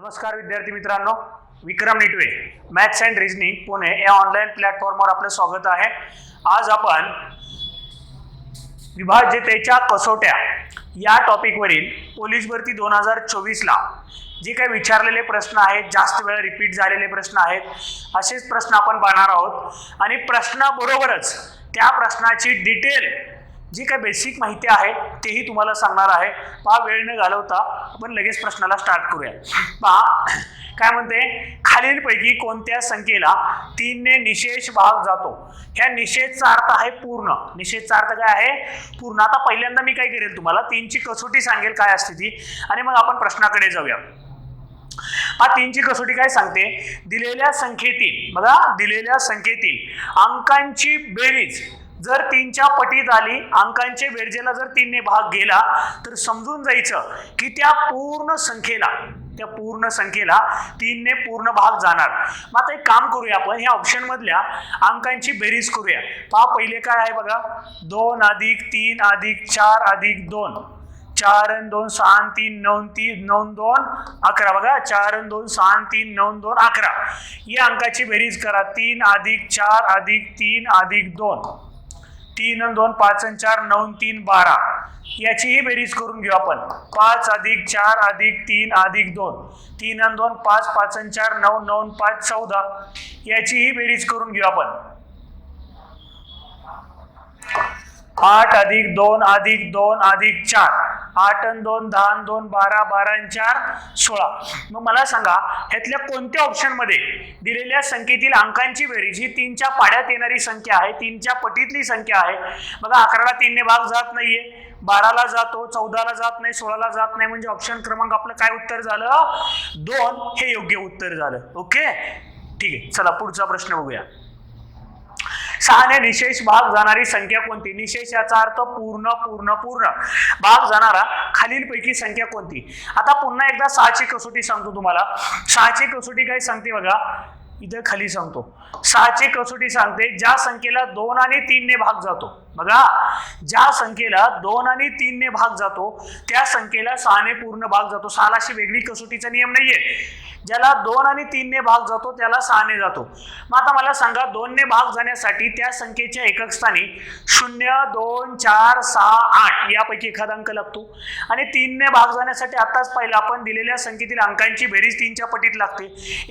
नमस्कार विद्यार्थी मित्रांनो Vikram Nitwe maths and reasoning Pune या ऑनलाईन प्लॅटफॉर्मवर आपलं स्वागत आहे. आज आपण विभाज्यतेच्या कसोट्या या टॉपिकवरील पोलीस भरती दोन हजार चोवीसला जे काही विचारलेले प्रश्न आहेत जास्त वेळा रिपीट झालेले प्रश्न आहेत असेच प्रश्न आपण पाहणार आहोत. आणि प्रश्नाबरोबरच त्या प्रश्नाची डिटेल जी काही बेसिक माहिती आहे तेही तुम्हाला सांगणार आहे. पहा वेळ न घालवता आपण लगेच प्रश्नाला स्टार्ट करूया. पहा काय म्हणते? खालीलपैकी कोणत्या संख्येला तीनने निशेष भाग जातो? ह्या निषेधचा अर्थ आहे पूर्ण. निषेधचा अर्थ काय आहे? पूर्ण. आता पहिल्यांदा मी काय करेल तुम्हाला? तीनची कसोटी सांगेल काय असते ती. आणि मग आपण प्रश्नाकडे जाऊया. हा तीनची कसोटी काय सांगते? दिलेल्या संख्येतील बघा दिलेल्या संख्येतील अंकांची बेरीज. जर तीनच्या पटीत आली अंकांचे बेरजेला जर तीनने भाग गेला तर समजून जायचं की त्या पूर्ण संख्येला त्या पूर्ण संख्येला तीनने पूर्ण भाग जाणार. मग आता एक काम करूया आपण ह्या ऑप्शन मधल्या अंकांची बेरीज करूया. पहा पहिले काय आहे बघा. दोन अधिक तीन अधिक चार अधिक दोन. चार अन दोन सहा तीन नऊ तीन नऊ दोन अकरा. बघा चार अन दोन सहा तीन नऊ दोन अकरा. या अंकाची बेरीज करा. तीन अधिक चार अधिक तीन अधिक दोन. तीन अन दोन पाच आणि चार नऊ तीन बारा. याचीही बेरीज करून घेऊ आपण. पाच अधिक चार अधिक तीन अधिक दोन. तीन आणि दोन पाच पाच अन चार नऊ नऊ पाच चौदा. याचीही बेरीज करून घेऊ आपण. आठ अधिक दोन अधिक दोन अधिक चार. आठ अन दोन दहा अन दोन बारा बारा अन चार सोळा. मग मला सांगा ह्यातल्या कोणत्या ऑप्शनमध्ये दिलेल्या संख्येतील अंकांची बेरीज ही तीनच्या पाड्यात येणारी संख्या आहे तीनच्या पटीतली संख्या आहे? बघा अकराला तीनने भाग जात नाहीये. बाराला जातो चौदाला जात नाही सोळाला जात नाही. म्हणजे ऑप्शन क्रमांक आपलं काय उत्तर झालं? दोन हे योग्य उत्तर झालं. ओके ठीक आहे. चला पुढचा प्रश्न बघूया. सहाने निशेष भाग जाणारी संख्या कोणती? निशेष याचा अर्थ पूर्ण पूर्ण पूर्ण. भाग जाणारा खालीलपैकी संख्या कोणती? आता पुन्हा एकदा सहाची कसोटी सांगतो तुम्हाला. सहाची कसोटी काय सांगते बघा. इथं खाली सांगतो. सहाची कसोटी सांगते ज्या संख्येला दोन आणि तीनने भाग जातो. बघा ज्या संख्येला दोन आणि तीनने भाग जातो त्या संख्येला सहाने पूर्ण भाग जातो. सहाला अशी वेगळी कसोटीचा नियम नाहीये. ज्याला दोन आणि तीनने भाग जातो त्याला सहाने जातो. मग आता मला सांगा दोनने भाग जाण्यासाठी त्या संख्येच्या एकक स्थानी शून्य दोन चार सहा आठ यापैकी एखादा अंक लागतो. आणि तीनने भाग जाण्यासाठी आताच पाहिलं आपण दिलेल्या संख्येतील अंकांची बेरीज तीनच्या पटीत लागते.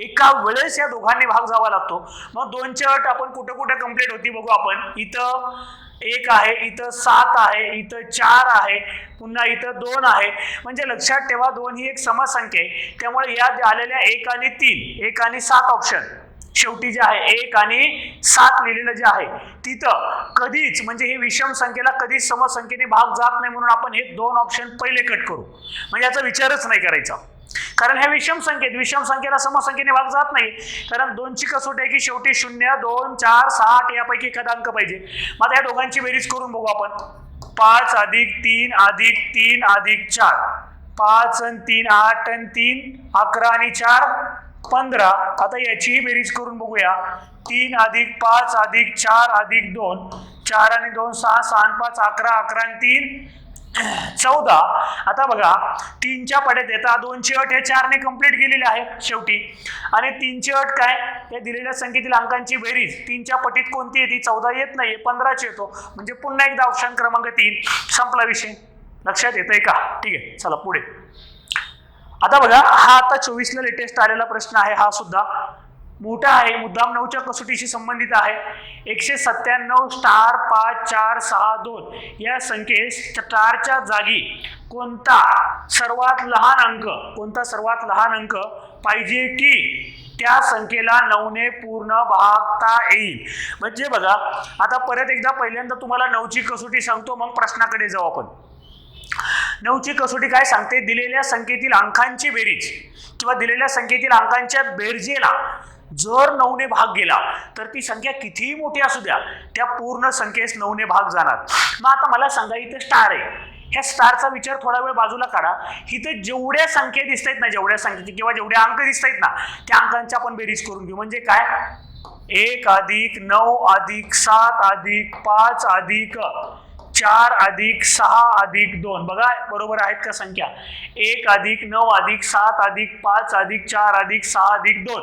एका वेळेस या दोघांनी भाग जावा लागतो. मग दोनच्या अट आपण कुठं कुठं कंप्लीट होती बघू आपण. इथं एक आहे इथं सात आहे इथं चार आहे पुन्हा इथं दोन आहे. म्हणजे लक्षात ठेवा दोन ही एक समसंख्या आहे. त्यामुळे या आलेल्या एक आणि तीन एक आणि सात ऑप्शन शेवटी जे आहे एक आणि सात लिहिलेलं जे आहे तिथं कधीच म्हणजे हे विषम संख्येला कधीच समसंख्येने भाग जात नाही म्हणून आपण हे दोन ऑप्शन पहिले कट करू. म्हणजे याचा विचारच नाही करायचा. कारण ह्या विषम संख्येत विषम संख्येला समसंख्येने भाग जात नाही. कारण दोनची कसोटी आहे की शेवटी शून्य दोन चार सहा आठ यापैकी एखादा अंक पाहिजे. मग आता या दोघांची बेरीज करून बघू आपण. पाच अधिक तीन अधिक तीन अधिक चार. पाच आणि तीन आठ आणि तीन अकरा आणि चार पंधरा. आता याचीही बेरीज करून बघूया. तीन अधिक पाच अधिक चार अधिक दोन. चार आणि दोन सहा सहा पाच अकरा अकरा आणि तीन. चौदा. आता बघा तीनच्या पड्यात येतात दोनशे अट हे चारने कंप्लीट केलेले आहे शेवटी. आणि तीनशे अट काय? या दिलेल्या संख्येतील अंकांची बेरीज. तीनच्या पटीत कोणती येते? चौदा येत नाही पंधराची येतो. म्हणजे पुन्हा एकदा ऑप्शन क्रमांक तीन. संपला विषय. लक्षात येतंय का? ठीक आहे चला पुढे. आता बघा हा आता चोवीसला लेटेस्ट आलेला प्रश्न आहे हा सुद्धा. मोठा आहे. मुद्दाम नऊच्या कसोटीशी संबंधित आहे. एकशे सत्त्याण्णव स्टार पाच चार सहा दोन या संख्येस स्टारच्या जागी कोणता सर्वात लहान अंक कोणता सर्वात लहान अंक पाहिजे की त्या संख्येला नऊने पूर्ण भागता येईल? म्हणजे बघा आता परत एकदा पहिल्यांदा तुम्हाला नऊची कसोटी सांगतो मग प्रश्नाकडे जाऊ आपण. नऊची कसोटी काय सांगते? दिलेल्या संख्येतील अंकांची बेरीज किंवा दिलेल्या संख्येतील अंकांच्या बेरजेला जर नऊने भाग गेला तर ती संख्या कितीही मोठी असू द्या त्या पूर्ण संख्येस नऊने भाग जाणार. मग आता मला सांगा इथे स्टार आहे. ह्या स्टारचा विचार थोडा वेळ बाजूला काढा. इथे जेवढ्या संख्या दिसत आहेत ना जेवढ्या संख्येची किंवा जेवढे अंक दिसत आहेत ना त्या अंकांच्या आपण बेरीज करून घेऊ. म्हणजे काय? एक अधिक नऊ अधिक सात अधिक पाच अधिक चार अधिक सहा अधिक दोन. बघा बरोबर आहेत का संख्या? एक अधिक नऊ अधिक सात अधिक पाच अधिक चार अधिक सहा अधिक दोन.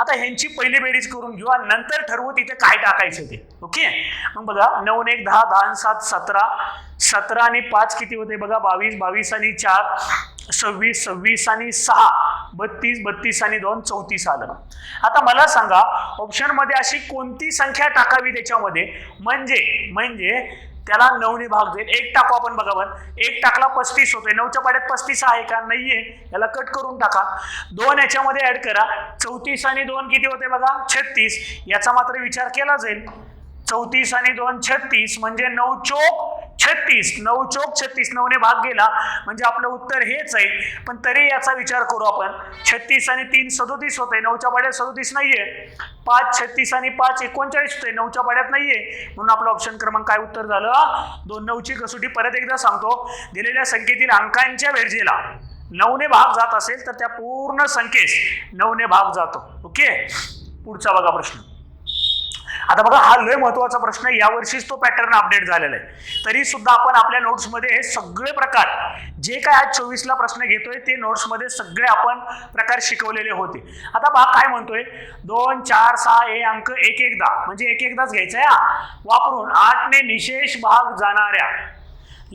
आता ह्यांची पहिली बेरीज करून घेऊ आणि नंतर ठरवू तिथे काय टाकायचं ते. ओके? मग बघा नऊ एक दहा दहा आणि सात सतरा. सतरा आणि पाच किती होते? बघा बावीस बावीस आणि चार. सव्वीस सव्वीस आणि सहा. बत्तीस बत्तीस आणि दोन चौतीस आलं. आता मला सांगा ऑप्शनमध्ये अशी कोणती संख्या टाकावी त्याच्यामध्ये? म्हणजे म्हणजे त्याला नऊने भाग देईल एक टाकू आपण बघा बरं. एक टाकला पस्तीस होतोय. नऊच्या पाड्यात पस्तीस आहे का? नाहीये. याला कट करून टाका. दोन याच्यामध्ये ऍड करा. चौतीस आणि दोन किती होते बघा? छत्तीस. याचा मात्र विचार केला जाईल. चौतीस आणि दोन छत्तीस. म्हणजे नऊ चोक छत्तीस नऊ चोक छत्तीस नऊने भाग गेला. म्हणजे आपलं उत्तर हेच आहे. पण तरी याचा विचार करू आपण. छत्तीस आणि तीन सदोतीस होते नऊच्या पाड्यात सदोतीस नाहीये. पाच छत्तीस आणि पाच एकोणचाळीस होते नऊच्या पाड्यात नाहीये. म्हणून आपलं ऑप्शन क्रमांक काय उत्तर झालं? दोन नऊची कसोटी परत एकदा सांगतो. दिलेल्या संख्येतील अंकांच्या बेरजेला नऊने भाग जात असेल तर त्या पूर्ण संख्येस नऊने भाग जातो. ओके? पुढचा बघा प्रश्न. आता बघा हा लय महत्त्वाचा प्रश्न आहे. यावर्षीच तो पॅटर्न अपडेट झालेला आहे तरी सुद्धा आपण आपल्या नोट्समध्ये हे सगळे प्रकार जे काय आज चोवीसला प्रश्न घेतोय ते नोट्समध्ये सगळे आपण प्रकार शिकवलेले होते आता बा काय म्हणतोय दोन चार सहा हे अंक एक एकदा म्हणजे एक एकदाच घ्यायचा आहे हा. वापरून आठने निशेष भाग जाणाऱ्या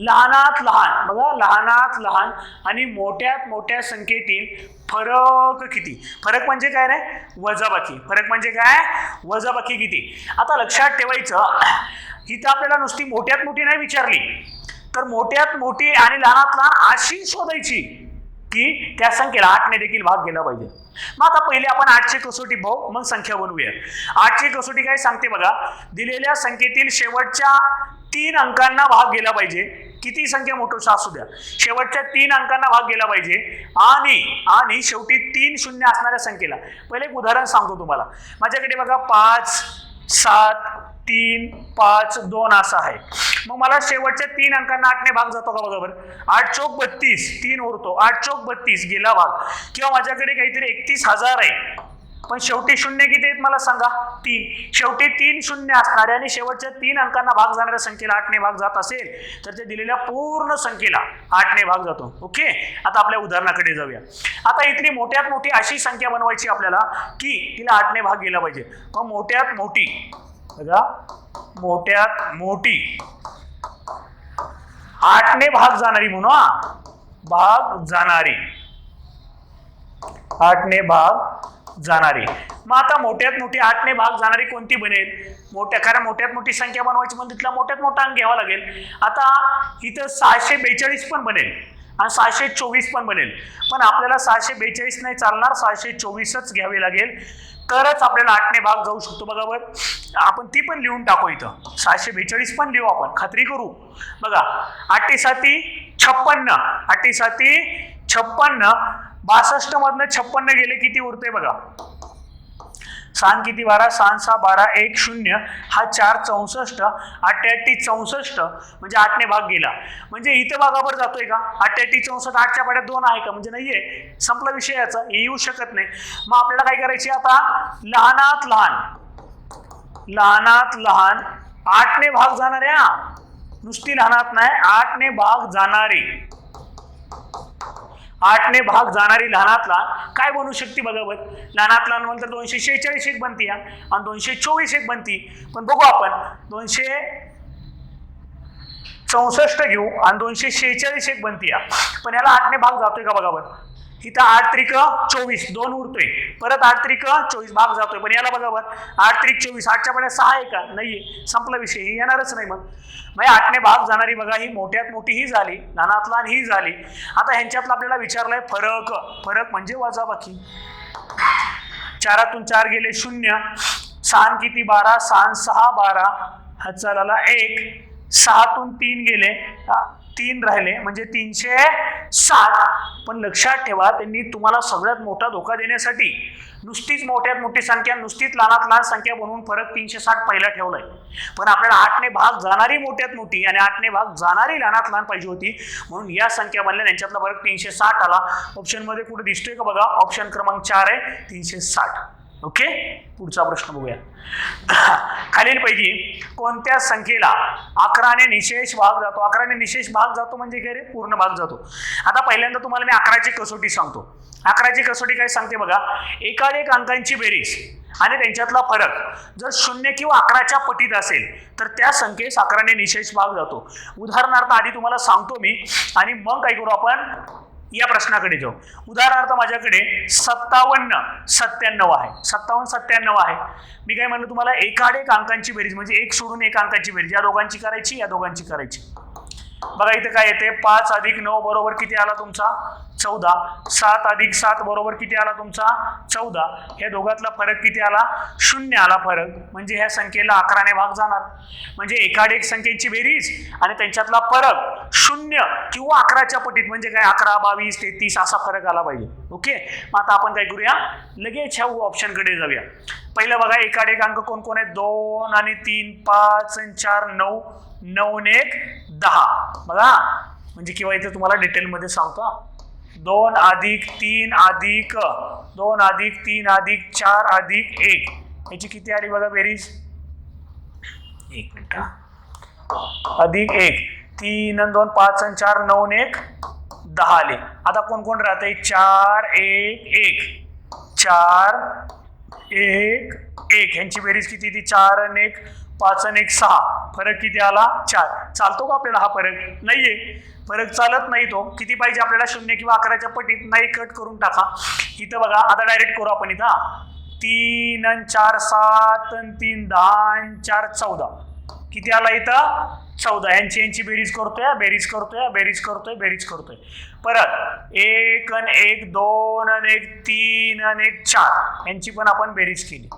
लहानात लहान बघा लहानात लहान आणि मोठ्यात मोठ्या संख्येतील फरक किती? फरक म्हणजे काय रे? वजाबाकी. फरक म्हणजे काय? वजाबाकी किती? आता लक्षात ठेवायचं इथं आपल्याला नुसती मोठ्यात मोठी नाही विचारली. तर मोठ्यात मोठी आणि लहानात लहान अशी शोधायची की त्या संख्येला आठने देखील भाग गेला पाहिजे. मग आता पहिले आपण आठशे कसोटी भाऊ मग संख्या बनवूया. आठशे कसोटी काय सांगते बघा. दिलेल्या संख्येतील शेवटच्या तीन अंकांना भाग गेला पाहिजे. किती संख्या मोठोशा असू द्या. शेवटच्या तीन अंकांना भाग गेला पाहिजे. आणि आणि शेवटी तीन शून्य असणाऱ्या संख्येला. पहिले एक उदाहरण सांगतो तुम्हाला. माझ्याकडे बघा पाच सात तीन पाच दोन असं आहे. मग मला शेवटच्या तीन अंकांना आठने भाग जातो का बरोबर आठ चौक बत्तीस तीन उरतो. आठ चौक बत्तीस गेला भाग. किंवा माझ्याकडे काहीतरी एकतीस हजार आहे. पण शेवटी शून्य किती आहेत मला सांगा? तीन. शेवटी तीन शून्य असणारे आणि शेवटच्या तीन अंकांना भाग जाणाऱ्या संख्येला आठने भाग जात असेल तर ते दिलेल्या पूर्ण संख्येला आठने भाग जातो. ओके? आता आपल्या उदाहरणाकडे जाऊया. आता इथली मोठ्यात मोठी अशी संख्या बनवायची आपल्याला की तिला आठने भाग गेला पाहिजे. मग मोठ्यात मोठी बघा मोठ्यात मोठी आठने भाग जाणारी म्हणू भाग जाणारी. आठने भाग जाणारी. मग आता मोठ्यात मोठी आठने भाग जाणारी कोणती बनेल? मोठ्या कारण मोठ्यात मोठी संख्या बनवायची म्हणजे तिथला मोठ्यात मोठा अंक घ्यावा लागेल. आता इथं सहाशे बेचाळीस पण बनेल आणि सहाशे चोवीस पण बनेल. पण आपल्याला सहाशे बेचाळीस नाही चालणार सहाशे चोवीसच घ्यावे लागेल. तरच आपल्याला आठने भाग जाऊ शकतो बघा बरं. आपण ती पण लिहून टाकू इथं. सहाशे बेचाळीस पण लिहू आपण. खात्री करू. बघा आठे साती छप्पन्न. आठे साती छप्पन्न. बासष्ट मधनं छप्पन्न गेले किती उरते बघा? सान किती बारा? सहा सहा बारा एक शून्य. हा चार चौसष्ट अठ्ठ्याऐंशी चौसष्ट म्हणजे आठने भाग गेला. म्हणजे इथे भागावर जातोय का? अठ्ठ्याऐंशी चौसष्ट आठच्या पाड्यात दोन आहे का? म्हणजे नाहीये. संपला विषय याचा. हे येऊ शकत नाही. मग आपल्याला काय करायची आता? लहानात लहान. लहानात लहान. आठने भाग जाणाऱ्या. नुसती लहानात नाही आठने भाग जाणारी. आठने भाग जाणारी लहानातला. काय बनू शकते बघावत लहानातला लहानात तर दोनशे शेहेचाळीस एक बनती या आणि दोनशे चोवीस एक बनती. पण बघू आपण दोनशे चौसष्ट घेऊ आणि दोनशे शेहेचाळीस एक बनती या पण याला आठने भाग जातोय का बघावत इथं आठ त्रिक चोवीस दोन उरतोय परत आठ त्रिक चोवीस भाग जातोय. पण याला बघा आठ त्रिक चोवीस आठच्या मध्ये सहा आहे का? नाहीये. संपला विषय. ही येणारच नाही मग. म्हणजे आठने भाग जाणारी बघा ही मोठ्यात मोठी ही झाली लहानात लहान ही झाली. आता ह्यांच्यातला आपल्याला विचारलंय फरक. फरक म्हणजे वजाबाकी चारातून चार गेले शून्य. सहा किती? बारा. सहा सहा बारा. हजाराला एक. सहातून तीन गेले. तीन राहिले म्हणजे तीनशे सात पण लक्षात ठेवा त्यांनी तुम्हाला सगळ्यात मोठा धोका देण्यासाठी नुसतीच मोठ्यात मोठी संख्या नुसतीच लहानात लहान संख्या बनवून फरक तीनशे साठ पहिला ठेवलाय. पण आपल्याला आठने भाग जाणारी मोठ्यात मोठी आणि आठने भाग जाणारी लहानात लहान पाहिजे होती म्हणून या संख्या बनल्या त्यांच्यातला फरक तीनशे साठ आला. ऑप्शनमध्ये कुठे दिसतोय का बघा? ऑप्शन क्रमांक चार आहे तीनशे साठ. ओके पुढचा प्रश्न बघूया. खालीलपैकी कोणत्या संख्येला अकराने निशेष भाग जातो? अकराने निशेष भाग जातो म्हणजे काय रे? पूर्ण भाग जातो. आता पहिल्यांदा तुम्हाला मी अकराची कसोटी सांगतो. अकराची कसोटी काय सांगते बघा? एकाएक अंकांची बेरीज आणि त्यांच्यातला फरक. जर शून्य किंवा अकराच्या पटीत असेल तर त्या संख्येस अकराने निशेष भाग जातो. उदाहरणार्थ आधी तुम्हाला सांगतो मी आणि मग काय करू आपण? या प्रश्नाकडे जाऊ. उदाहरणार्थ माझ्याकडे सत्तावन्न सत्त्याण्णव आहे. सत्तावन्न सत्त्याण्णव आहे. मी काय म्हणलं तुम्हाला? एकाडेक अंकांची बेरीज म्हणजे एक सोडून एक अंकांची बेरीज. या दोघांची करायची या दोघांची करायची. बघा इथं काय येते? पाच अधिक नऊ बरोबर किती आला तुमचा? चौदा. सात अधिक सात बरोबर किती आला तुमचा? चौदा. या दोघातला फरक किती आला? शून्य आला फरक. म्हणजे ह्या संख्येला अकराने भाग जाणार. म्हणजे एकाडेक संख्येची बेरीज आणि त्यांच्यातला फरक शून्य किंवा अकराच्या पटीत. म्हणजे काय? अकरा बावीस तेहतीस असा फरक आला पाहिजे. ओके? मग आता आपण काय करूया? लगेच ह्या ऑप्शनकडे जाऊया. पहिलं बघा एकाडेक अंक कोण कोण आहेत? दोन आणि तीन पाच आणि चार नऊ. नऊ एक दहा. बघा. म्हणजे किंवा इथे तुम्हाला डिटेलमध्ये सांगतो दोन अधिक तीन अधिक दोन अधिक तीन अधिक चार अधिक एक. याची किती आली बघा बेरीज? एक मिनिट अधिक एक तीन दोन पाच आणि चार नऊ एक दहा आले. आता कोण कोण राहते चार एक एक. चार एक एक. ह्यांची बेरीज किती ती? चार आणि एक पाच आणि एक सहा. फरक किती आला? चार. चालतो का आपल्याला हा फरक? नाहीये. फरक चालत नाही तो. किती पाहिजे आपल्याला शून्य किंवा अकराच्या पटीत नाही कट करून टाका. इथं बघा आता डायरेक्ट करू आपण इथं तीन आणि चार सात आणि तीन दहा आणि चार चौदा. किती आला इथं? चौदा. यांची यांची बेरीज करतोय बेरीज करतोय बेरीज करतोय बेरीज करतोय. परत एक आणि एक दोन आणि एक तीन आणि एक चार. यांची पण आपण बेरीज केली.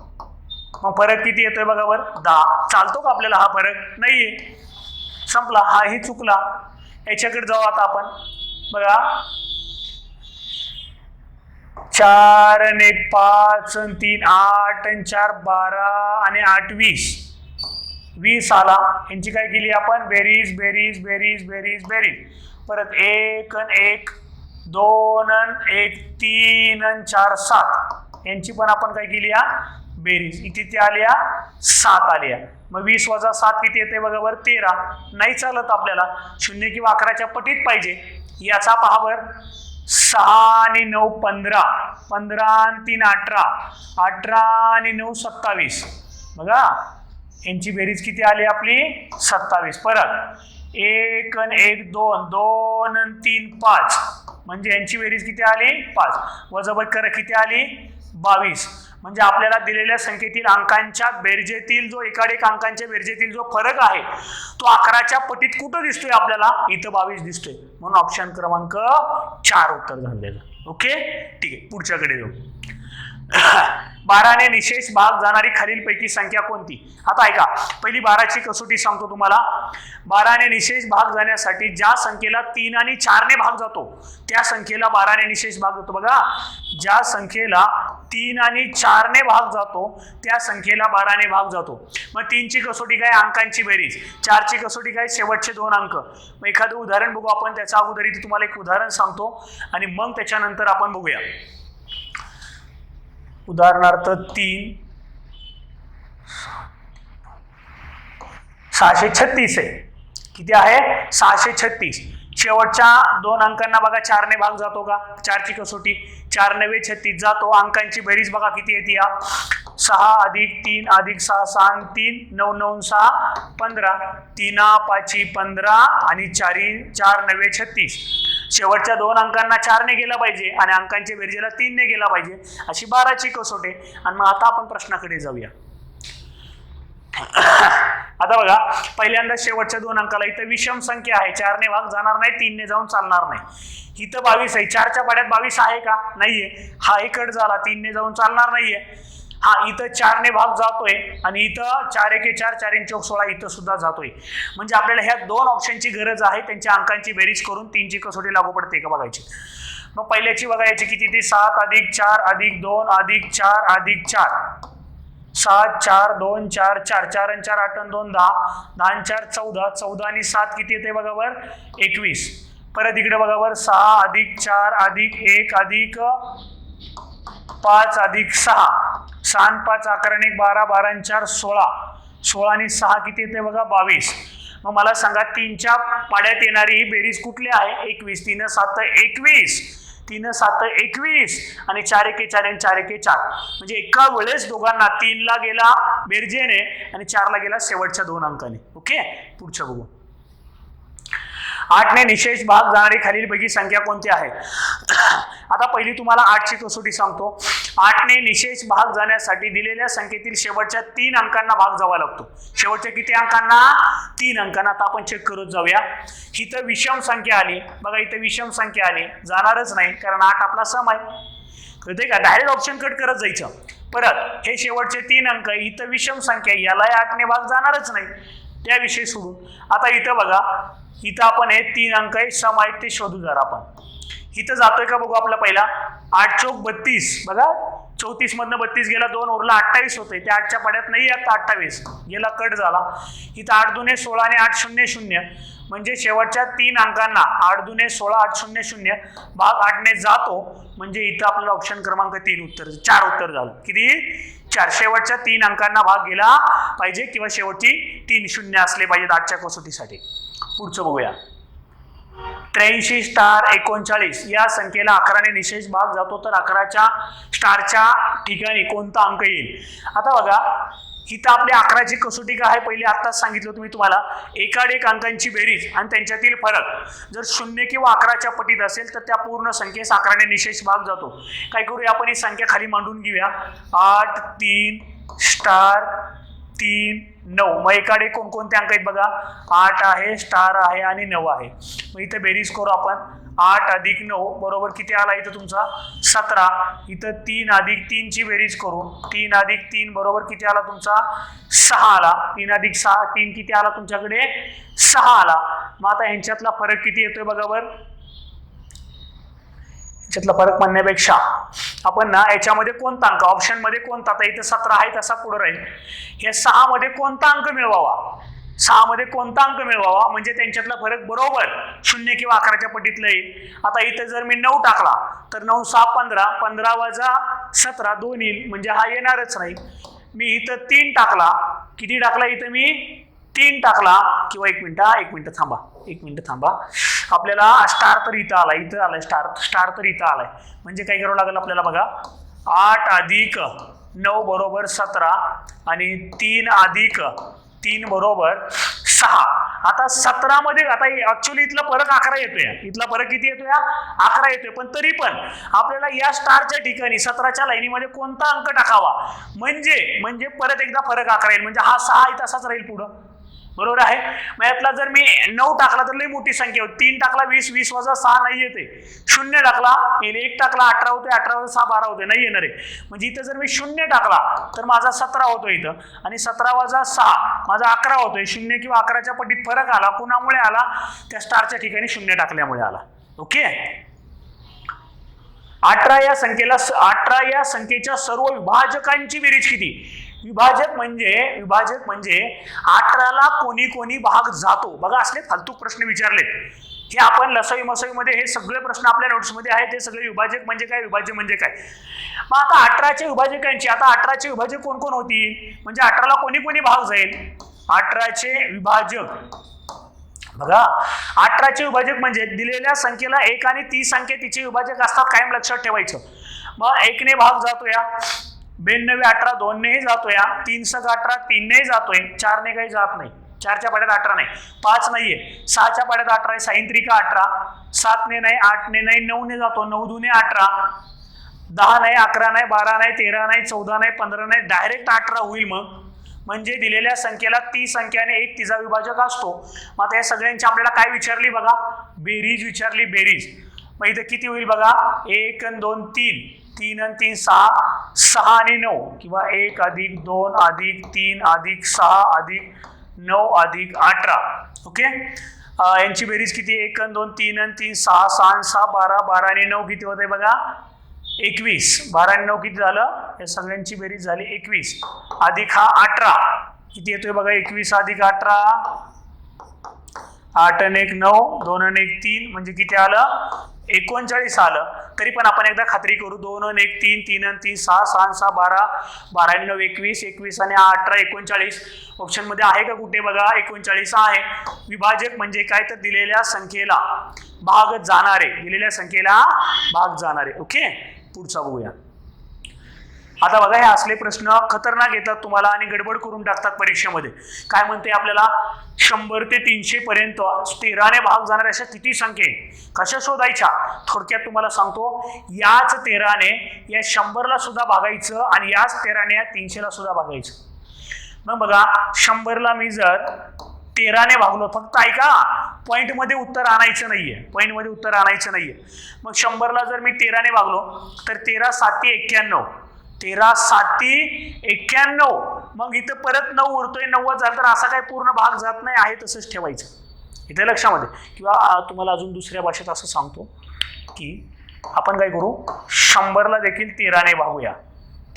मग फरक किती येतोय बघा बरं दहा. चालतो का आपल्याला हा फरक? नाहीये. संपला. हाही चुकला. याच्याकडे जाऊ आता आपण. बघा. चार आणि एक पाच आणि तीन आठ आणि चार बारा आणि आठ वीस. वीस आला. यांची काय केली आपण? बेरीज बेरीज बेरीज बेरीज बेरीज. परत एक आणि एक दोन अन एक तीन आणि चार सात. यांची पण आपण काय केली या? बेरीज. इथे ती आल्या सात आल्या मग वीस वजा सात किती येते बघा बरं तेरा. नाही चालत आपल्याला. शून्य किंवा अकराच्या पटीत पाहिजे. याचा पहा बर सहा आणि नऊ पंधरा. पंधरा आणि तीन अठरा. अठरा आणि नऊ सत्तावीस. बघा यांची बेरीज किती आली आपली? सत्तावीस. परत एक आणि एक दोन. दोन आणि तीन पाच. म्हणजे यांची बेरीज किती आली? पाच. वजाबाकी करा किती आली? बावीस. म्हणजे आपल्याला दिलेल्या संख्येतील अंकांच्या बेरजेतील जो एकाडेक अंकांच्या बेरजेतील जो फरक आहे तो अकराच्या पटीत कुठं दिसतोय आपल्याला? इथं बावीस दिसतोय. म्हणून ऑप्शन क्रमांक चार उत्तर झालेलं. ओके ठीक आहे. पुढच्याकडे जाऊ. बाराने निशेष भाग जाणारी खालीलपैकी संख्या कोणती? आता ऐका पहिली बाराची कसोटी सांगतो तुम्हाला. बाराने निशेष भाग जाण्यासाठी ज्या संख्येला तीन आणि चारने भाग जातो त्या संख्येला बाराने निशेष भाग जातो. बघा ज्या संख्येला तीन आणि चारने भाग जातो त्या संख्येला बाराने भाग जातो. मग तीनची कसोटी काय? अंकांची बेरीज. चारची कसोटी काय? शेवटचे दोन अंक. मग एखादं उदाहरण बघू आपण त्याच्या अगोदर इथे तुम्हाला एक उदाहरण सांगतो आणि मग त्याच्यानंतर आपण बघूया. उदाहरणार्थ तीन सहाशे छत्तीस आहे. किती आहे? सहाशे छत्तीस. शेवटच्या दोन अंकांना बघा चारने भाग जातो का? चारची कसोटी. चार नव्हे छत्तीस जातो. अंकांची बेरीज बघा किती येते या सहा अधिक तीन अधिक सहा सहा तीन नऊ नऊ सहा पंधरा. तीना पाची पंधरा आणि चारी चार नव्हे छत्तीस. शेवटच्या दोन अंकांना चारने गेला पाहिजे आणि अंकांच्या बेरजेला तीनने गेला पाहिजे अशी बाराची कसोटे. आणि मग आता आपण प्रश्नाकडे जाऊया. आता बघा पहिल्यांदा शेवटच्या दोन अंकाला इथं विषम संख्या आहे. चारने भाग जाणार नाही तीनने जाऊन चालणार नाही. इथं बावीस आहे. चारच्या पाड्यात बावीस आहे का? नाहीये. हा एकट झाला तीनने जाऊन चालणार नाहीये. हा इथं चारने भाग जातोय आणि इथं चार एके चार चार इंच सोळा इथं सुद्धा जातोय. म्हणजे आपल्याला ह्या दोन ऑप्शनची गरज आहे त्यांच्या अंकांची बेरीज करून तीनची कसोटी लागू पडते का बघायची. मग पहिल्याची बघायची किती ती? सात अधिक चार अधिक दोन अधिक चार अधिक चार. सात चार दोन चार चार. चार आणि चार आठ दोन दहा. दहा आणि चार चौदा. चौदा आणि सात किती येते बघा बर एकवीस. परत इकडे बघा बर सहा अधिक चार अधिक एक अधिक पाच अधिक सहा. सहा पाच अकरा आणि बारा बारा आणि चार सोळा. सोळा आणि सहा किती येते बघा? बावीस. मग मला सांगा तीनच्या पाड्यात येणारी ही बेरीज कुठली आहे? एकवीस. तीन सात एकवीस. तीन सात एकवीस. आणि चार एके चार आणि चार एके चार. म्हणजे एका वेळेस दोघांना तीनला गेला बेरजेने आणि चारला गेला शेवटच्या दोन अंकाने. ओके? पुढच्या बघू. आठने निशेष भाग जाणारी खालीलपैकी संख्या कोणती आहे? आता पहिली तुम्हाला आठची कसोटी सांगतो. आठने निशेष भाग जाण्यासाठी दिलेल्या संख्येतील शेवटच्या तीन अंकांना भाग जावा लागतो. शेवटच्या किती अंकांना? तीन अंकांना. आता आपण चेक करत जाऊया. इथं विषम संख्या आली. बघा इथं विषम संख्या आली. जाणारच नाही कारण आठ आपला सम आहे. कळते का? डायरेक्ट ऑप्शन कट करत जायचं. परत हे शेवटचे तीन अंक इथं विषम संख्या यालाही आठने भाग जाणारच नाही. त्याविषयी सोडून. आता इथं बघा. इथं आपण हे तीन अंक आहे. सम आहेत ते शोधू जरा आपण. इथं जातोय का बघू आपला पहिला? आठ चौक बत्तीस. बघा. चौतीस मधनं बत्तीस गेला दोन उरला अठ्ठावीस होते त्या आठच्या पाड्यात नाही आता अठ्ठावीस. गेला कट झाला. इथं आठ दुने सोळा आणि आठ शून्य शून्य. म्हणजे शेवटच्या तीन अंकांना आठ दुने सोळा आठ शून्य शून्य भाग आठने जातो. म्हणजे इथं आपल्याला ऑप्शन क्रमांक तीन उत्तर चार उत्तर झालं. किती? चार. शेवटच्या तीन अंकांना भाग गेला पाहिजे किंवा शेवटची तीन शून्य असले पाहिजेत आठच्या कसोटीसाठी. पुढचं बघूया. त्र्याऐंशी स्टार एकोणचाळीस. या संख्येला अकराने निशेष भाग जातो तर अकराच्या स्टारच्या ठिकाणी कोणता अंक येईल? आता बघा इथं आपल्या अकराची कसोटी काय आहे? पहिले आत्ताच सांगितलं तुम्ही तुम्हाला. एकाड एक अंकांची बेरीज आणि त्यांच्यातील फरक. जर शून्य किंवा अकराच्या पटीत असेल तर त्या पूर्ण संख्येस अकराने निशेष भाग जातो. काय करूया आपण? ही संख्या खाली मांडून घेऊया. आठ तीन स्टार तीन नऊ. मग एकाडे कोणकोणते अंक आहेत बघा? आठ आहे स्टार आहे आणि नऊ आहे. मग इथं बेरीज करू आपण. आठ अधिक नऊ बरोबर किती आला इथं तुमचा? सतरा. इथं तीन अधिक तीनची बेरीज करू तीन अधिक तीन बरोबर किती आला तुमचा? सहा आला. तीन अधिक सहा तीन किती आला तुमच्याकडे? सहा आला. मग आता यांच्यातला फरक किती येतोय बघा बर याच्यातला फरक म्हणण्यापेक्षा. आपण ना याच्यामध्ये कोणता अंक? ऑप्शनमध्ये कोणता? आता इथं सतरा आहे तसा पुढे राहील. हे सहा मध्ये कोणता अंक मिळवावा? सहा मध्ये कोणता अंक मिळवावा? म्हणजे त्यांच्यातला फरक बरोबर शून्य किंवा अकराच्या पटीतलं येईल. आता इथं जर मी नऊ टाकला तर नऊ सहा पंधरा पंधरा वजा सतरा दोन येईल. म्हणजे हा येणारच नाही. मी इथं तीन टाकला. किती टाकला इथं मी? तीन टाकला. किंवा एक मिनटं हा, एक मिनटं थांबा. एक मिनटं थांबा. आपल्याला स्टार तर इथं आलाय इथं आलाय स्टार स्टार तर इथं आलाय. म्हणजे काय करावं लागेल आपल्याला बघा? आठ अधिक नऊ बरोबर सतरा आणि तीन अधिक तीन बरोबर सहा. आता सतरा मध्ये आता ऍक्च्युली इथला फरक अकरा येतोय. इथला फरक किती येतोय? अकरा येतोय. पण तरी पण आपल्याला या स्टारच्या ठिकाणी सतराच्या लाईनीमध्ये कोणता अंक टाकावा? म्हणजे म्हणजे परत एकदा फरक अकरा येईल. म्हणजे हा सहा इथं असाच राहील पुढं. बरोबर आहे? मग यातला जर मी नऊ टाकला तर लई मोठी संख्या होती तीन टाकला वीस वीस वजा सहा नाही येते. शून्य टाकला एक टाकला अठरा होते अठरा वजा सहा बारा होते नाही येणार आहे. म्हणजे इथं जर मी शून्य टाकला तर माझा सतरा होतो इथं. आणि सतरा वजा सहा माझा अकरा होतोय. शून्य किंवा अकराच्या पटीत फरक आला कुणामुळे आला? त्या स्टारच्या ठिकाणी शून्य टाकल्यामुळे आला. ओके? अठरा या संख्येला अठरा या संख्येच्या सर्व विभाजकांची बेरीज किती? विभाजक म्हणजे विभाजक म्हणजे अठराला कोणी कोणी भाग जातो. बघा असले फालतू प्रश्न विचारलेत. हे आपण लसाई मसाईमध्ये हे सगळे प्रश्न आपल्या नोट्समध्ये आहेत. ते सगळे विभाजक म्हणजे काय विभाज्य म्हणजे काय? मग आता अठराच्या विभाजकांची आता अठराचे विभाजक कोण कोण होती? म्हणजे अठराला कोणी कोणी भाग जाईल? अठराचे विभाजक. बघा अठराचे विभाजक म्हणजे दिलेल्या संख्येला एक आणि ती संख्या तिचे विभाजक असतात कायम लक्षात ठेवायचं. मग एकने भाग जातो या ब्याण्णवे अठरा दोननेही जातो तीन सग अठरा तीननेही जातोय चारने काही जात नाही. चारच्या पाड्यात अठरा नाही. पाच नाहीये. सहाच्या पाड्यात अठरा आहे साईंत्रिका अठरा. सातने नाही आठने नाही नऊने जातो नऊ दुने अठरा. दहा नाही अकरा नाही बारा नाही तेरा नाही चौदा नाही पंधरा नाही डायरेक्ट अठरा होईल मग. म्हणजे दिलेल्या संख्येला ती संख्याने एक तिचा विभाजक असतो. मग आता या सगळ्यांची आपल्याला काय विचारली बघा? बेरीज विचारली बेरीज. मग इथं किती होईल बघा? एक दोन तीन. तीन आणि तीन सहा सहा आणि नऊ किंवा एक अधिक दोन अधिक तीन अधिक सहा अधिक नऊ अधिक अठरा. ओके यांची बेरीज किती? एक आणि दोन तीन आणि तीन सहा सहा आणि सहा बारा बारा आणि नऊ किती होते बघा? एकवीस. बारा आणि नऊ किती झालं? या सगळ्यांची बेरीज झाली एकवीस. अधिक हा अठरा. किती येतोय बघा? एकवीस अधिक अठरा. आठ आणि एक नऊ दोन आणि एक तीन म्हणजे किती आलं? एकोणचाळीस आलं तरी पण आपण एकदा खात्री करू दोन आणि एक तीन तीन आणि तीन सहा सहा सहा बारा बाराण्णव एकवीस एकवीस आणि अठरा एकोणचाळीस. ऑप्शनमध्ये आहे का कुठे बघा? एकोणचाळीस आहे. विभाजक म्हणजे काय? तर दिलेल्या संख्येला भाग जाणारे. दिलेल्या संख्येला भाग जाणारे. ओके पुढचा बघूया. आता बघा हे असले प्रश्न खतरनाक येतात तुम्हाला आणि गडबड करून टाकतात परीक्षेमध्ये. काय म्हणते आपल्याला? शंभर ते तीनशे पर्यंत तेराने भाग जाणाऱ्या अशा किती संख्ये कशा शोधायच्या? थोडक्यात तुम्हाला सांगतो याच तेराने या शंभरला सुद्धा भागायचं आणि याच तेराने या तीनशेला सुद्धा भागायचं. मग बघा शंभरला मी जर तेराने भागलो फक्त ऐका पॉईंटमध्ये उत्तर आणायचं नाहीये. पॉइंटमध्ये उत्तर आणायचं नाहीये. मग शंभरला जर मी तेराने भागलो तर तेरा साती एक्क्याण्णव. तेरा साती एक्क्याण्णव. मग इथं परत नऊ उरतोय नव्वद झालं तर असा काही पूर्ण भाग जात नाही आहे तसंच ठेवायचं. इथे लक्षामध्ये. किंवा तुम्हाला अजून दुसऱ्या भाषेत असं सांगतो की आपण काय करू? शंभरला देखील तेराने भागूया.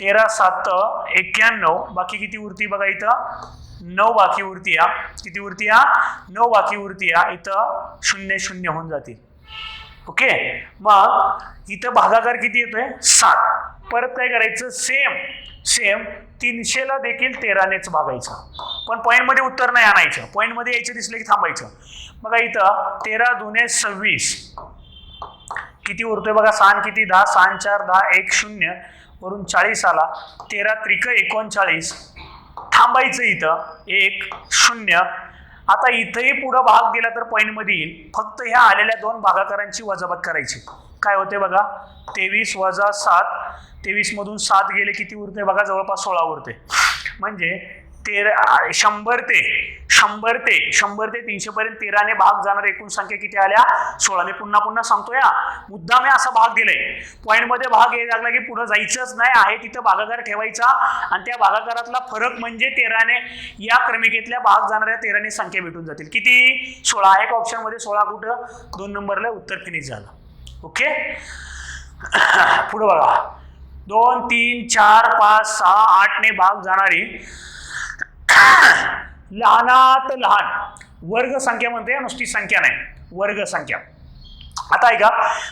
तेरा सात एक्क्याण्णव. बाकी किती उरती बघा इथं? नऊ बाकी उरती या किती उरती या नऊ बाकी उरती या इथं शून्य शून्य होऊन जातील. ओके? मग इथं भागाकार किती येतोय? सात. परत काय करायचं? सेम सेम तीनशेला देखील तेरानेच भागायचं. पण पॉईंटमध्ये उत्तर नाही आणायचं. पॉईंटमध्ये यायचं दिसलं की थांबायचं. बघा इथं तेरा दुने सव्वीस. किती उरतोय बघा? सहा किती? दहा. सहा चार दहा एक शून्य. वरून चाळीस आला. तेरा त्रिक एकोणचाळीस. थांबायचं इथं. एक शून्य. आता इथंही पुढं भाग दिला तर पॉईंटमध्ये येईल. फक्त ह्या आलेल्या दोन भागाकारांची वजाबात करायची. काय होते बघा? तेवीस वजा सात तेवीस मधून सात गेले किती उरते बघा? जवळपास सोळा उरते. म्हणजे तेरा शंभर ते शंभर ते शंभर ते तीनशे पर्यंत तेराने भाग जाणार एकूण संख्या किती आल्या? सोळा. मी पुन्हा पुन्हा सांगतो या मुद्दा मी असा भाग दिलाय. पॉईंटमध्ये भाग यायला लागला की पुढे जायचंच नाही. आहे तिथं भागाकार ठेवायचा. आणि त्या भागाकारातला फरक म्हणजे तेराने या क्रमिकेतल्या भाग जाणाऱ्या तेराने संख्या भेटून जातील. किती? सोळा. एक ऑप्शनमध्ये ऑप्शनमध्ये सोळा कुठं? दोन नंबरला उत्तर फिनिश झालं. ओके? पुढे बघा. दोन तीन चार पाच सहा आठने भाग जाणारी लहानात लहान. वर्ग संख्या म्हणते नुसती संख्या नाही. वर्ग संख्या. आता ऐका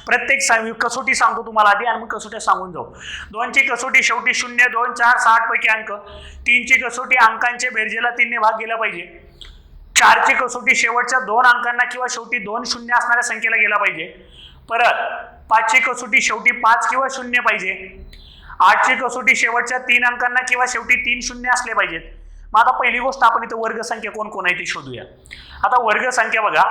प्रत्येक सांग कसोटी सांगतो तुम्हाला आधी आणि मग कसोट्या सांगून जाऊ. दोनची कसोटी शेवटी शून्य दोन चार साठ पैकी अंक. तीनची कसोटी अंकांच्या बेरजेला तीनने भाग गेला पाहिजे. चारची कसोटी शेवटच्या दोन अंकांना किंवा शेवटी दोन शून्य असणाऱ्या संख्येला गेला पाहिजे. परत पाचची कसोटी शेवटी पाच किंवा शून्य पाहिजे. आठची कसोटी शेवटच्या तीन अंकांना किंवा शेवटी तीन शून्य असले पाहिजेत. मग आता पहिली गोष्ट आपण इथं वर्गसंख्या कोण कोण आहे ती शोधूया. आता वर्गसंख्या बघा.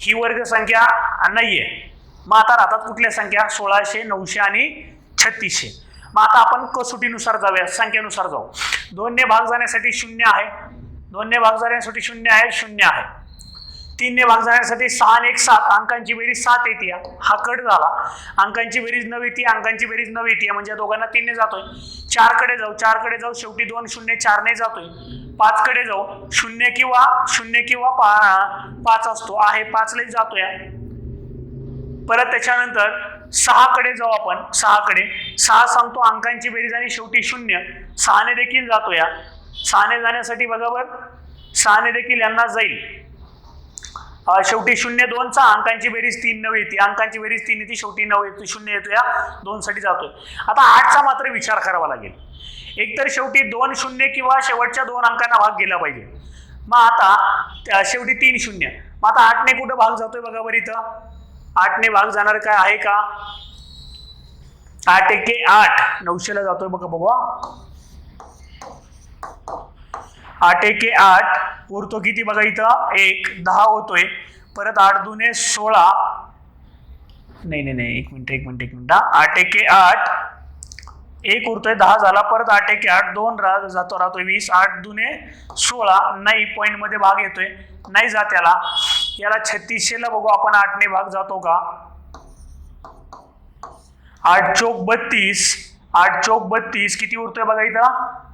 ही वर्गसंख्या नाही नाहीये. मग आता राहतात कुठल्या संख्या? सोळाशे नऊशे आणि छत्तीसशे. मग आता आपण कसोटीनुसार जाऊया संख्येनुसार जाऊ. दोनने भाग जाण्यासाठी शून्य आहे. दोनने भाग जाण्यासाठी शून्य आहे शून्य आहे. तीनने भाग जाण्यासाठी सहा आणि एक सात. अंकांची बेरीज सात येते हा कट झाला. अंकांची बेरीज नऊ येते अंकांची बेरीज नऊ येते म्हणजे या दोघांना तीनने जातोय. चारकडे जाऊ चारकडे जाऊ शेवटी दोन शून्य चारने जातोय. पाचकडे जाऊ शून्य किंवा शून्य किंवा पा पाच असतो. आहे पाचला जातोय परत त्याच्यानंतर सहाकडे जाऊ आपण. सहाकडे. सहा सांगतो अंकांची बेरीज आणि शेवटी शून्य. सहाने देखील जातो या. सहाने जाण्यासाठी बरोबर सहाने देखील यांना जाईल. शेवटी शून्य दोनचा अंकांची बेरीज तीन नऊ येते. अंकांची बेरीज तीन येते शेवटी नऊ येते शून्य येतो. या दोनसाठी जातोय. आता आठचा मात्र विचार करावा लागेल. एकतर शेवटी दोन शून्य किंवा शेवटच्या दोन अंकांना भाग गेला पाहिजे. मग आता त्या- शेवटी तीन शून्य. मग आता आठने कुठं भाग जातोय बघा बरं इथं. आठने भाग जाणार काय आहे का? आठ एके आठ. नऊशेला जातोय बघा बघा आठ एके आठ. उरतो किती बघा इथं? एक दहा होतोय. परत आठ दुने सोळा. नाही नाही नाही एक मिनिट एक मिनिट एक मिनिट आठ एके आठ. एक उरतोय दहा झाला. परत आठ एके आठ दोन रा जातो राहतोय वीस. आठ दुने सोळा. नाही पॉईंटमध्ये भाग येतोय. नाही जात याला. याला छत्तीसशेला बघू आपण आठने भाग जातो का? आठ चौक बत्तीस. आठ चौक बत्तीस. किती उरतोय बघा इथं?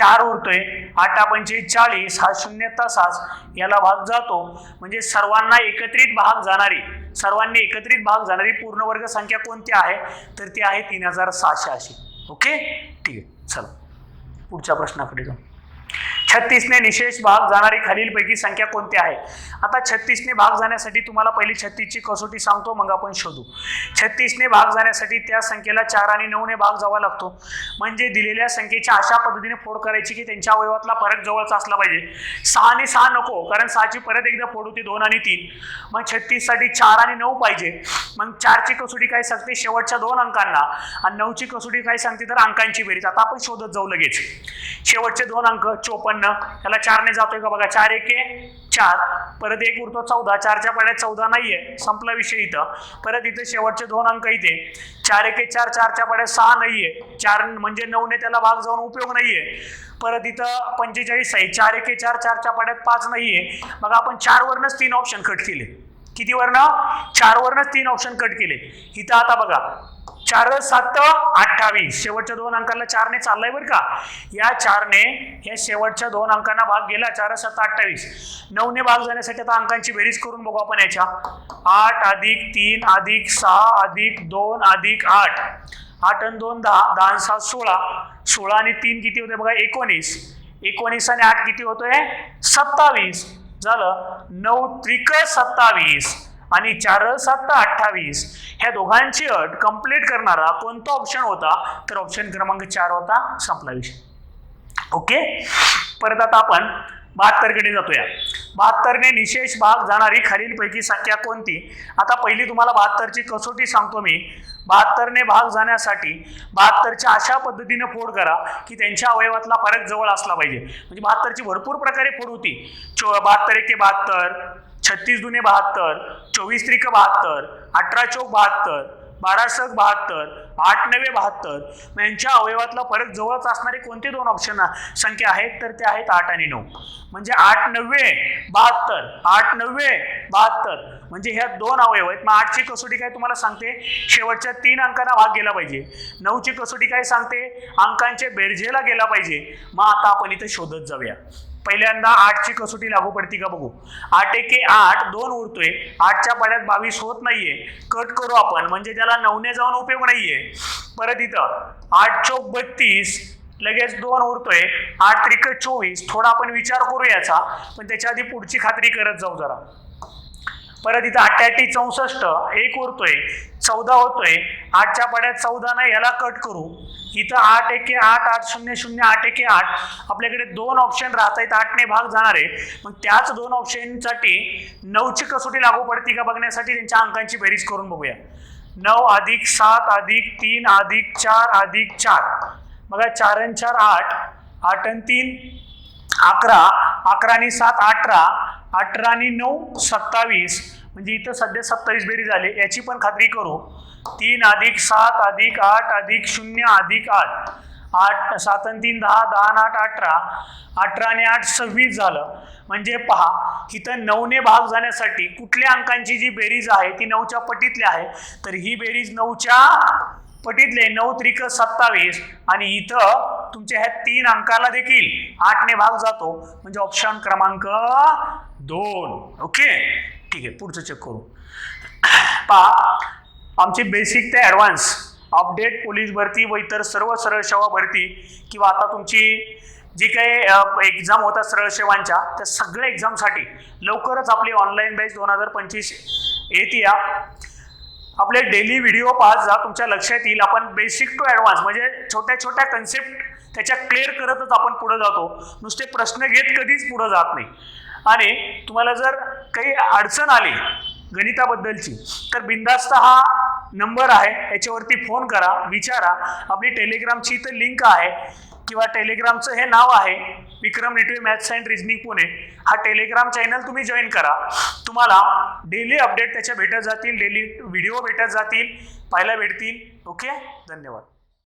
चार उरतोय. आठा पंचे चाळीस हा शून्य तासास याला भाग जातो. म्हणजे सर्वांना एकत्रित भाग जाणारी सर्वांनी एकत्रित भाग जाणारी पूर्ण वर्ग संख्या कोणती आहे? तर ती आहे तीन हजार सहाशे अशी. ओके? ठीक आहे. चला. पुढच्या प्रश्नाकडे जाऊ. छत्तीसने निशेष भाग जाणारी खालीलपैकी संख्या कोणती आहे? आता छत्तीसने भाग जाण्यासाठी तुम्हाला पहिली छत्तीसची कसोटी सांगतो मग आपण शोधू. छत्तीसने भाग जाण्यासाठी त्या संख्येला चार आणि नऊने भाग जावा लागतो. म्हणजे दिलेल्या संख्येच्या अशा पद्धतीने फोड करायची की त्यांच्या अवयवातला फरक जवळचा असला पाहिजे. सहा आणि सहा नको कारण सहाची परत एकदा फोड होती दोन आणि तीन. मग छत्तीससाठी चार आणि नऊ पाहिजे. मग चारची कसोटी काय सांगते? शेवटच्या दोन अंकांना. आणि नऊची कसोटी काय सांगते? तर अंकांची बेरीज. आता आपण शोधत जाऊ लगेच. शेवटचे दोन अंक चोपन्न त्याला चारने जातोय का बघा चार एके चार. परत एक उरतो चौदा चारच्या पाड्यात चौदा नाहीये संपला विषय इथं. परत इथे शेवटचे दोन अंक इथे. चार एके चार चारच्या पाड्यात सहा नाहीये. चार म्हणजे नऊने त्याला भाग जाऊन उपयोग नाहीये. परत इथं पंचेचाळीस आहे. चार एके चार चारच्या पाड्यात पाच नाहीये. मग आपण चार वरनच तीन ऑप्शन कट केले. किती वरनं चार वरनच तीन ऑप्शन कट केले. इथं आता बघा चार सात अठ्ठावीस. शेवटच्या दोन अंकाला चारने चाललाय बरं का? या चारने या शेवटच्या दोन अंकांना भाग गेला. चार सात अठ्ठावीस. नऊने भाग जाण्यासाठी आता अंकांची बेरीज करून बघू आपण याच्या. आठ अधिक तीन अधिक सहा अधिक दोन अधिक आठ. आठ आणि दोन दहा दहा आणि सात सोळा. सोळा आणि तीन किती होते बघा? एकोणीस. एकोणीस आणि आठ किती होतोय? सत्तावीस. झालं. नऊ त्रिक सत्तावीस. आणि चार सात अठ्ठावीस. ह्या दोघांची अट कंप्लीट करणारा कोणता ऑप्शन होता? तर ऑप्शन क्रमांक चार होता संपला विषय. ओके परत आता आपण बहात्तरकडे जातोया. बहात्तरने निशेष भाग जाणारी खालीलपैकी संख्या कोणती? आता पहिली तुम्हाला बहात्तरची कसोटी सांगतो मी. बहात्तरने भाग जाण्यासाठी बहात्तरच्या अशा पद्धतीने फोड करा की त्यांच्या अवयवातला फरक जवळ असला पाहिजे. म्हणजे बहात्तरची भरपूर प्रकारे फोड होती. चो बहात्तर एके बहात्तर छत्तीस दुने बहात्तर चोवीस त्रिक बहात्तर अठरा चौक बहात्तर बारा सक बहात्तर आठ नवे बहात्तर. मग यांच्या अवयवातला फरक जवळच असणारे कोणते दोन ऑप्शन संख्या आहेत तर ते आहेत आठ आणि नऊ. म्हणजे आठ नव्वे बहात्तर आठ नव्वे बहात्तर. म्हणजे ह्या दोन अवयव आहेत. मग आठची कसोटी काय तुम्हाला सांगते? शेवटच्या तीन अंकांना भाग गेला पाहिजे. नऊची कसोटी काय सांगते? अंकांच्या बेरजेला गेला पाहिजे. मग आता आपण इथे शोधत जाऊया. पहिल्यांदा आठची कसोटी लागू पडती का बघू? आठ एके आठ दोन उरतोय. आठच्या पाड्यात बावीस होत नाहीये. कट करू आपण. म्हणजे त्याला नऊने जाऊन उपयोग नाहीये. परत इथं. आठ चौक बत्तीस लगेच दोन उरतोय. आठ त्रिक चोवीस. थोडा आपण विचार करू याचा पण त्याच्या आधी पुढची खात्री करत जाऊ जरा. परत इथं अठ्ठ्याऐंशी चौसष्ट एक उरतोय चौदा होतोय आठच्या पाड्यात चौदा नाही याला कट करू. इथं आठ एके आठ आठ शून्य शून्य आठ एके आठ. आपल्याकडे दोन ऑप्शन राहत आहेत आठने भाग जाणार आहे. मग त्याच दोन ऑप्शनसाठी नऊची कसोटी लागू पडते का बघण्यासाठी त्यांच्या अंकांची बेरीज करून बघूया. नऊ अधिक सात अधिक तीन अधिक चार अधिक चार. बघा चार आणि चार आठ आठ आणि तीन अकरा अकरा आणि सात अठरा. अठरा आणि नऊ सत्तावीस म्हणजे इथं सध्या सत्तावीस बेरी झाले याची पण खात्री करू. तीन अधिक सात अधिक आठ अधिक शून्य अधिक आठ. आठ सात आणि तीन दहा दहा आणि आठ अठरा. अठरा आणि आठ सव्वीस झालं. म्हणजे पहा इथं नऊने भाग जाण्यासाठी कुठल्या अंकांची जी बेरीज आहे ती नऊच्या पटीतली आहे. तर ही बेरीज नऊच्या पटीतले नऊ त्रिक सत्तावीस. आणि इथं तुमच्या ह्या तीन अंकाला देखील आठने भाग जातो. म्हणजे ऑप्शन क्रमांक दोन. ओके? ठीक आहे पुढचं चेक करू. पहा आमची बेसिक ते ॲडव्हान्स अपडेट पोलीस भरती व इतर सर्व सरळ सेवा भरती. किंवा आता तुमची जी काही एक्झाम होतात सरळ सेवांच्या त्या सगळ्या एक्झामसाठी लवकरच आपली ऑनलाईन बॅच दोन हजार पंचवीस येते या. आपले डेली व्हिडिओ पाहत जा तुमच्या लक्षात येईल. आपण बेसिक टू ॲडव्हान्स म्हणजे छोट्या छोट्या कन्सेप्ट त्याच्या क्लिअर करतच आपण पुढे जातो. नुसते प्रश्न घेत कधीच पुढे जात नाही. आणि तुम्हाला जर काही अडचण आली गणिताबद्दलची तर बिंदास्त हा नंबर आहे. याच्यावरती फोन करा विचारा. आपली टेलिग्रामची इथं लिंक आहे. किंवा टेलिग्रामचं हे नाव आहे Vikram Netwe maths and reasoning Pune. हा टेलिग्राम चॅनल तुम्ही जॉईन करा. तुम्हाला डेली अपडेट त्याच्या भेटत जातील डेली व्हिडिओ भेटत जातील पाहायला भेटतील. ओके धन्यवाद.